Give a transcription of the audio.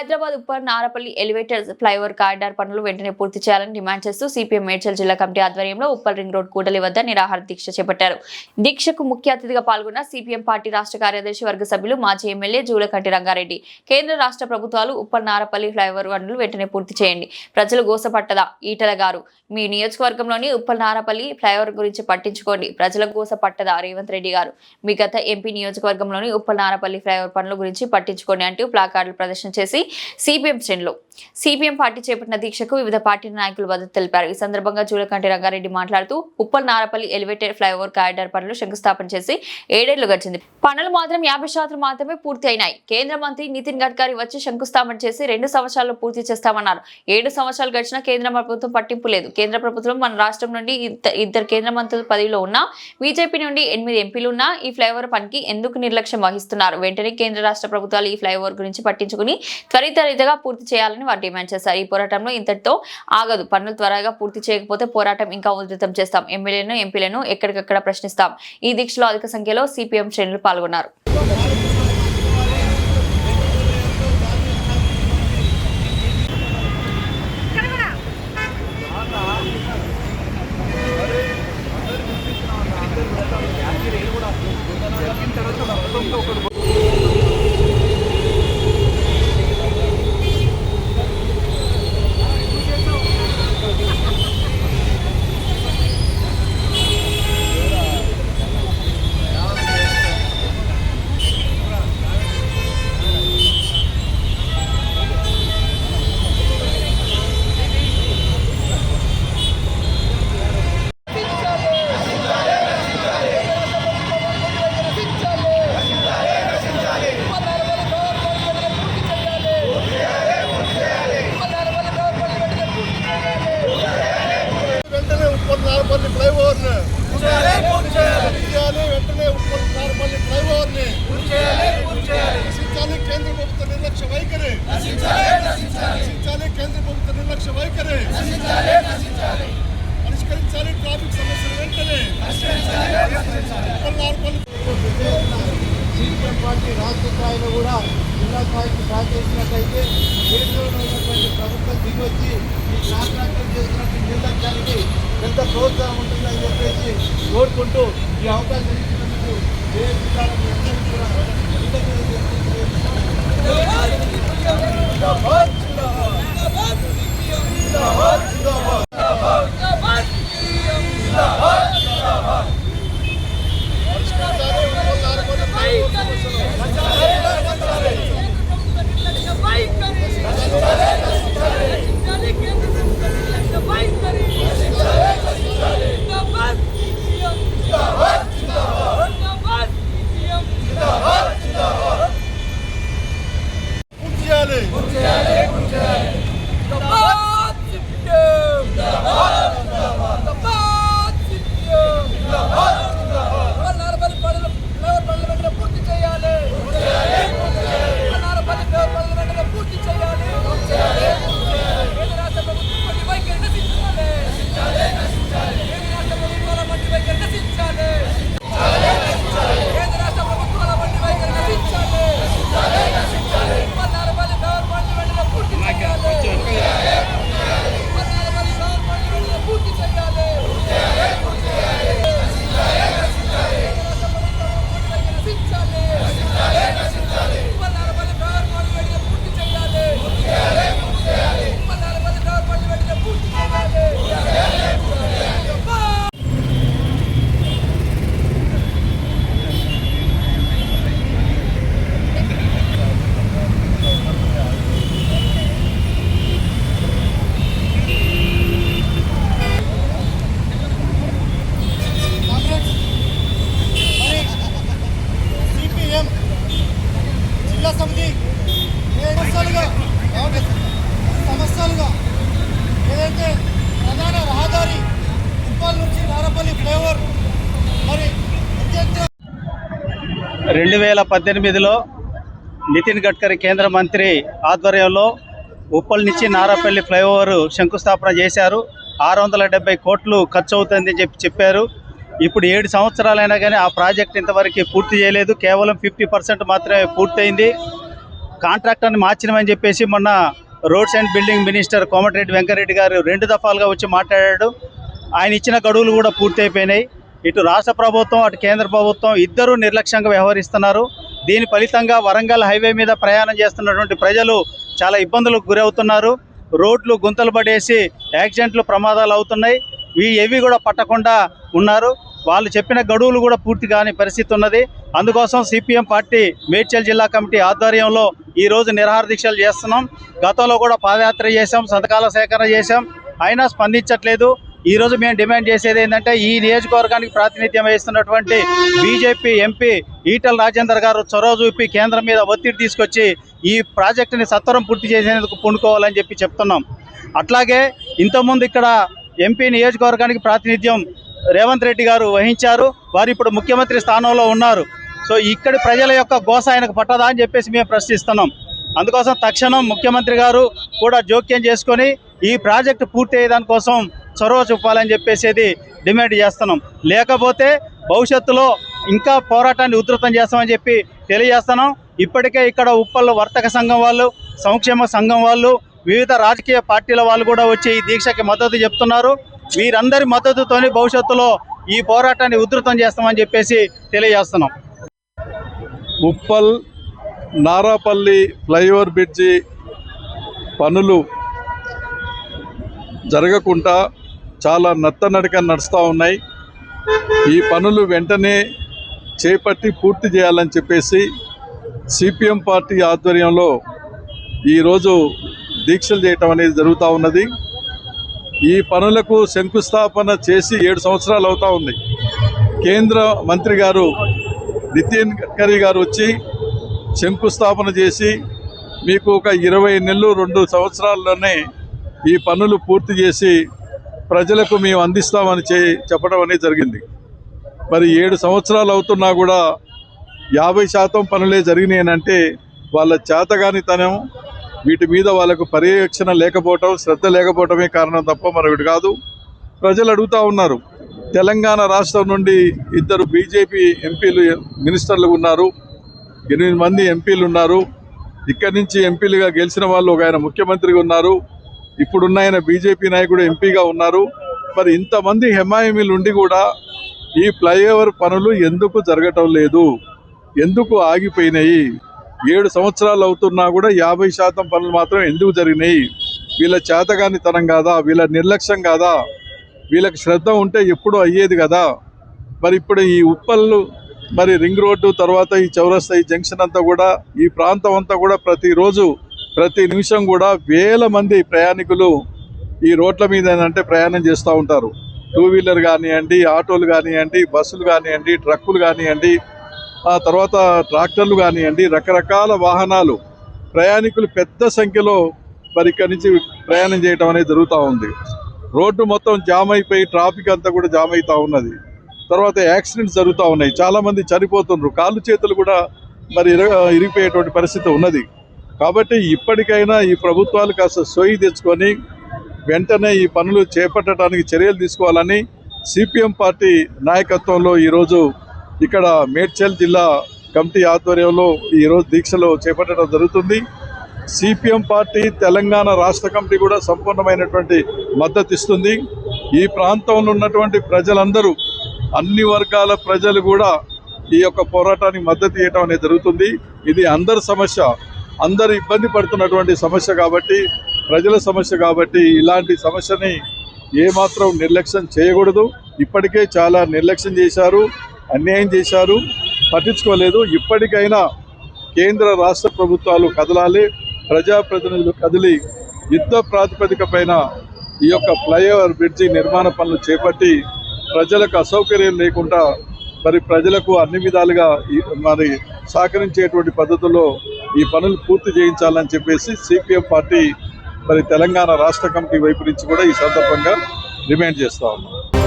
Hyderabad Uppal Narapally elevator flyover corridor పనులు వెంటనే పూర్తి చేయాలని డిమాండ్ చేస్తూ సిపిఎం మేడ్చల్ జిల్లా కమిటీ ఆధ్వర్యంలో ఉప్పల్ రింగ్ రోడ్ కూడలి వద్ద నిరాహార దీక్ష చేపట్టారు. దీక్షకు ముఖ్య అతిథిగా పాల్గొన్న సిపిఎం పార్టీ రాష్ట్ర కార్యదర్శి వర్గ సభ్యులు మాజీ ఎమ్మెల్యే జూలకంటి రంగారెడ్డి. కేంద్ర రాష్ట్ర ప్రభుత్వాలు ఉప్పల్ నారపల్లి ఫ్లైఓవర్ పనులు వెంటనే పూర్తి చేయండి. ప్రజలు గోసపట్టదా? ఈటల గారు. మీ నియోజకవర్గంలోని ఉప్పల్ నారపల్లి ఫ్లైఓవర్ గురించి పట్టించుకోండి. ప్రజల గోస పట్టదా రేవంత్ రెడ్డి గారు. మీ గత ఎంపీ నియోజకవర్గంలోని ఉప్పల్ నారపల్లి ఫ్లైఓవర్ పనుల గురించి పట్టించుకోండి అంటూ ప్లాకార్డులు ప్రదర్శన చేసి సిపిఎం శ్రేణులు. సిపిఎం పార్టీ చేపట్టిన దీక్షకు వివిధ పార్టీ నాయకులు మద్దతు తెలిపారు. ఈ సందర్భంగా జూలకంటి రంగారెడ్డి మాట్లాడుతూ Uppal Narapally elevated flyover corridor పనులు శంకుస్థాపన చేసి ఏడేళ్ళు గడిచింది. పనులు మాత్రం యాభై శాతం మాత్రమే పూర్తి అయినాయి. కేంద్ర మంత్రి నితిన్ గడ్కరీ వచ్చి శంకుస్థాపన చేసి రెండు సంవత్సరాల్లో పూర్తి చేస్తామన్నారు. ఏడు సంవత్సరాలు గడిచినా కేంద్ర ప్రభుత్వం పట్టింపు లేదు. కేంద్ర ప్రభుత్వం మన రాష్ట్రం నుండి ఇద్దరు కేంద్ర మంత్రులు పదవిలో ఉన్నా బీజేపీ నుండి ఎనిమిది ఎంపీలు ఉన్నా ఈ ఫ్లైఓవర్ పనికి ఎందుకు నిర్లక్ష్యం వహిస్తున్నారు? వెంటనే కేంద్ర రాష్ట్ర ప్రభుత్వాలు ఈ ఫ్లైఓవర్ గురించి పట్టించుకుని త్వరితరితగా పూర్తి చేయాలని వారు డిమాండ్ చేశారు. ఈ పోరాటంలో ఇంతటితో ఆగదు. పనులు త్వరగా పూర్తి చేయకపోతే పోరాటం ఇంకా ఉధృతం చేస్తాం. ఎమ్మెల్యేలను ఎంపీలను ఎక్కడికక్కడ ప్రశ్నిస్తాం. ఈ దీక్షలో అధిక సంఖ్యలో సిపిఎం శ్రేణులు పాల్గొన్నారు. నారపల్లి ఫ్లైఓవర్ చేయాలి వెంటనే ఉప్పల్ నారపల్లి ఫ్లైఓవర్ని నశించాలి కేంద్ర ప్రభుత్వ నిర్లక్ష్య వైఖరి. నశించాలి కేంద్ర ప్రభుత్వ నిర్లక్ష్య వైఖరి. పరిష్కరించాలి ట్రాఫిక్ సమస్యలు వెంటనే. ఉప్పల్ నారపల్లి సిపిఎం పార్టీ రాష్ట్ర స్థాయిలో కూడా జిల్లా స్థాయికి సహకరించినట్లయితే కేంద్రంలో ఉన్నటువంటి ప్రభుత్వం దిగొచ్చి ఈ కాంట్రాక్టర్ చేసినటువంటి నిర్లక్ష్యానికి ఎంత ప్రోత్సాహం ఉంటుందని చెప్పేసి కోరుకుంటూ ఈ అవకాశం రెండు వేల పద్దెనిమిదిలో నితిన్ గడ్కరీ కేంద్ర మంత్రి ఆధ్వర్యంలో ఉప్పల్ నుంచి నారాపల్లి ఫ్లైఓవర్ శంకుస్థాపన చేశారు. ఆరు వందల డెబ్బై కోట్లు ఖర్చు అవుతుందని చెప్పి చెప్పారు. ఇప్పుడు ఏడు సంవత్సరాలైనా కానీ ఆ ప్రాజెక్ట్ ఇంతవరకు పూర్తి చేయలేదు. కేవలం ఫిఫ్టీ పర్సెంట్ మాత్రమే పూర్తయింది. కాంట్రాక్టర్ని మార్చినమని చెప్పేసి మొన్న roads and building minister Komatireddy Venkareddy గారు రెండు దఫాలుగా వచ్చి మాట్లాడాడు. ఆయన ఇచ్చిన గడువులు కూడా పూర్తయిపోయినాయి. ఇటు రాష్ట్ర ప్రభుత్వం అటు కేంద్ర ప్రభుత్వం ఇద్దరూ నిర్లక్ష్యంగా వ్యవహరిస్తున్నారు. దీని ఫలితంగా వరంగల్ హైవే మీద ప్రయాణం చేస్తున్నటువంటి ప్రజలు చాలా ఇబ్బందులకు గురవుతున్నారు. రోడ్లు గుంతలు పడేసి యాక్సిడెంట్లు ప్రమాదాలు అవుతున్నాయి. ఇవి ఏవి కూడా పట్టకుండా ఉన్నారు. వాళ్ళు చెప్పిన గడువులు కూడా పూర్తి కాని పరిస్థితి ఉన్నది. అందుకోసం సిపిఎం పార్టీ మేడ్చల్ జిల్లా కమిటీ ఆధ్వర్యంలో ఈ రోజు నిరాహార దీక్షలు చేస్తున్నాం. గతంలో కూడా పాదయాత్ర చేశాం సంతకాల సేకరణ చేశాం. అయినా స్పందించట్లేదు. ఈ రోజు మేము డిమాండ్ చేసేది ఏంటంటే ఈ నియోజకవర్గానికి ప్రాతినిధ్యం వహిస్తున్నటువంటి బీజేపీ ఎంపీ ఈటల రాజేందర్ గారు చొరవ చూపి కేంద్రం మీద ఒత్తిడి తీసుకొచ్చి ఈ ప్రాజెక్టుని సత్వరం పూర్తి చేసేందుకు పూనుకోవాలని చెప్పి చెప్తున్నాం. అట్లాగే ఇంతకుముందు ఇక్కడ ఎంపీ నియోజకవర్గానికి ప్రాతినిధ్యం రేవంత్ రెడ్డి గారు వహించారు. వారు ఇప్పుడు ముఖ్యమంత్రి స్థానంలో ఉన్నారు. సో ఇక్కడి ప్రజల యొక్క గోస ఆయనకు పట్టదా అని చెప్పేసి మేము ప్రశ్నిస్తున్నాం. అందుకోసం తక్షణం ముఖ్యమంత్రి గారు కూడా జోక్యం చేసుకొని ఈ ప్రాజెక్టు పూర్తి అయ్యేదాని కోసం చొరవ చూపాలని చెప్పేసేది డిమాండ్ చేస్తున్నాం. లేకపోతే భవిష్యత్తులో ఇంకా పోరాటాన్ని ఉధృతం చేస్తామని చెప్పి తెలియజేస్తున్నాం. ఇప్పటికే ఇక్కడ ఉప్పల్ వర్తక సంఘం వాళ్ళు సంక్షేమ సంఘం వాళ్ళు వివిధ రాజకీయ పార్టీల వాళ్ళు కూడా వచ్చి ఈ దీక్షకి మద్దతు చెప్తున్నారు. వీరందరి మద్దతుతోని భవిష్యత్తులో ఈ పోరాటాన్ని ఉధృతం చేస్తామని చెప్పేసి తెలియజేస్తున్నాం. ఉప్పల్ నారాపల్లి ఫ్లైఓవర్ బ్రిడ్జి పనులు జరగకుండా చాలా నత్తనడక నడుస్తూ ఉన్నాయి. ఈ పనులు వెంటనే చేపట్టి పూర్తి చేయాలని చెప్పేసి సిపిఎం పార్టీ ఆధ్వర్యంలో ఈరోజు దీక్షలు చేయటం అనేది జరుగుతూ ఉన్నది. ఈ పనులకు శంకుస్థాపన చేసి ఏడు సంవత్సరాలు అవుతూ ఉంది. కేంద్ర మంత్రి గారు నితిన్ గడ్కరీ గారు వచ్చి శంకుస్థాపన చేసి మీకు ఒక ఇరవై నెలలు రెండు సంవత్సరాల్లోనే ఈ పనులు పూర్తి చేసి ప్రజలకు మేము అందిస్తామని చెప్పడం అనేది జరిగింది. మరి ఏడు సంవత్సరాలు అవుతున్నా కూడా యాభై శాతం పనులే జరిగినాయి అంటే వాళ్ళ చేతగానితనం వీటి మీద వాళ్ళకు పర్యవేక్షణ లేకపోవటం శ్రద్ధ లేకపోవటమే కారణం తప్ప మరొకటి కాదు. ప్రజలు అడుగుతూ ఉన్నారు తెలంగాణ రాష్ట్రం నుండి ఇద్దరు బీజేపీ ఎంపీలు మినిస్టర్లు ఉన్నారు ఎనిమిది మంది ఎంపీలు ఉన్నారు. ఇక్కడి నుంచి ఎంపీలుగా గెలిచిన వాళ్ళు ఒక ఆయన ముఖ్యమంత్రిగా ఉన్నారు. ఇప్పుడున్న ఆయన బీజేపీ నాయకుడు ఎంపీగా ఉన్నారు. మరి ఇంతమంది హెమాయమీలు ఉండి కూడా ఈ ఫ్లైఓవర్ పనులు ఎందుకు జరగటం లేదు? ఎందుకు ఆగిపోయినాయి? ఏడు సంవత్సరాలు అవుతున్నా కూడా యాభై శాతం పనులు మాత్రం ఎందుకు జరిగినాయి? వీళ్ళ చేతగానితనం కాదా? వీళ్ళ నిర్లక్ష్యం కాదా? వీళ్ళకి శ్రద్ధ ఉంటే ఎప్పుడూ అయ్యేది కదా? మరి ఇప్పుడు ఈ ఉప్పల్లు మరి రింగ్ రోడ్డు తర్వాత ఈ చౌరస్తా ఈ జంక్షన్ అంతా కూడా ఈ ప్రాంతం అంతా కూడా ప్రతిరోజు ప్రతి నిమిషం కూడా వేల మంది ప్రయాణికులు ఈ రోడ్ల మీద అంటే ప్రయాణం చేస్తూ ఉంటారు. టూ వీలర్ కానివ్వండి ఆటోలు కానివ్వండి బస్సులు కానివ్వండి ట్రక్కులు కానివ్వండి ఆ తర్వాత ట్రాక్టర్లు కానివ్వండి రకరకాల వాహనాలు ప్రయాణికులు పెద్ద సంఖ్యలో మరి ఇక్కడి నుంచి ప్రయాణం చేయడం అనేది జరుగుతూ ఉంది. రోడ్డు మొత్తం జామ్ అయిపోయి ట్రాఫిక్ అంతా కూడా జామ్ అవుతూ ఉన్నది. తర్వాత యాక్సిడెంట్స్ జరుగుతూ ఉన్నాయి. చాలామంది చనిపోతున్నారు కాళ్ళు చేతులు కూడా మరి ఇరగ ఇరిగిపోయేటువంటి పరిస్థితి ఉన్నది. కాబట్టి ఇప్పటికైనా ఈ ప్రభుత్వాలు కాస్త సోయి తెచ్చుకొని వెంటనే ఈ పనులు చేపట్టడానికి చర్యలు తీసుకోవాలని సిపిఎం పార్టీ నాయకత్వంలో ఈరోజు ఇక్కడ మేడ్చల్ జిల్లా కమిటీ ఆధ్వర్యంలో ఈరోజు దీక్షలో చేపట్టడం జరుగుతుంది. సిపిఎం పార్టీ తెలంగాణ రాష్ట్ర కమిటీ కూడా సంపూర్ణమైనటువంటి మద్దతు ఇస్తుంది. ఈ ప్రాంతంలో ఉన్నటువంటి ప్రజలందరూ అన్ని వర్గాల ప్రజలు కూడా ఈ యొక్క పోరాటానికి మద్దతు ఇవ్వటం అనేది జరుగుతుంది. ఇది అందరి సమస్య. అందరు ఇబ్బంది పడుతున్నటువంటి సమస్య కాబట్టి ప్రజల సమస్య కాబట్టి ఇలాంటి సమస్యని ఏమాత్రం నిర్లక్ష్యం చేయకూడదు. ఇప్పటికే చాలా నిర్లక్ష్యం చేశారు అన్యాయం చేశారు పట్టించుకోలేదు. ఇప్పటికైనా కేంద్ర రాష్ట్ర ప్రభుత్వాలు కదలాలి ప్రజాప్రతినిధులు కదిలి యుద్ధ ప్రాతిపదిక పైన ఈ యొక్క ఫ్లైఓవర్ బ్రిడ్జి నిర్మాణ పనులు చేపట్టి ప్రజలకు అసౌకర్యం లేకుండా మరి ప్రజలకు అన్ని విధాలుగా మరి సహకరించేటువంటి పద్ధతుల్లో ఈ పనులు పూర్తి చేయించాలని చెప్పేసి సిపిఎం పార్టీ మరి తెలంగాణ రాష్ట్ర కమిటీ వైపు నుంచి కూడా ఈ సందర్భంగా డిమాండ్ చేస్తా ఉన్నాం.